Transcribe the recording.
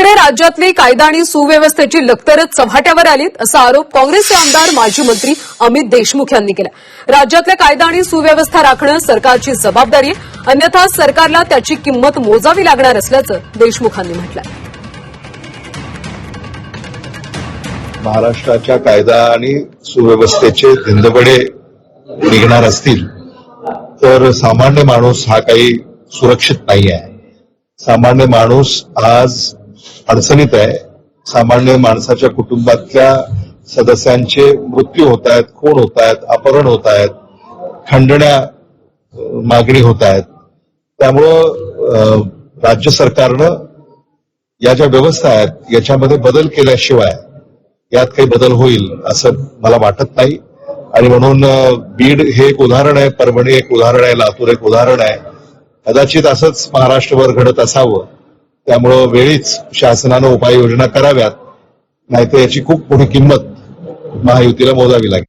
एकीकडे राज्यातली कायदा आणि सुव्यवस्थेची लखतरच चव्हाट्यावर आलीत असा आरोप काँग्रेसचे आमदार माजी मंत्री अमित देशमुख यांनी केला राज्यातल्या कायदा आणि सुव्यवस्था राखणं सरकारची जबाबदारी आहे. अन्यथा सरकारला त्याची किंमत मोजावी लागणार असल्याचं देशमुखांनी म्हटलं महाराष्ट्राच्या कायदा आणि सुव्यवस्थेचे धिंदबडे निघणार असतील तर सामान्य माणूस हा काही सुरक्षित नाही आहे सामान्य माणूस आज अडचणीत आहे. सामान्य माणसाच्या कुटुंबातल्या सदस्यांचे मृत्यू होत आहेत खून होत आहेत अपहरण होत आहेत खंडण्या मागणी होत आहेत त्यामुळं राज्य सरकारनं या ज्या व्यवस्था आहेत याच्यामध्ये बदल केल्याशिवाय यात काही बदल होईल असं मला वाटत नाही. आणि म्हणून बीड हे एक उदाहरण आहे परभणी एक उदाहरण आहे लातूर एक उदाहरण आहे. कदाचित असंच महाराष्ट्रभर घडत असावं. त्यामुळं वेळीच शासनानं उपाययोजना कराव्यात नाहीतर याची खूप मोठी किंमत महायुतीला मोजावी लागेल.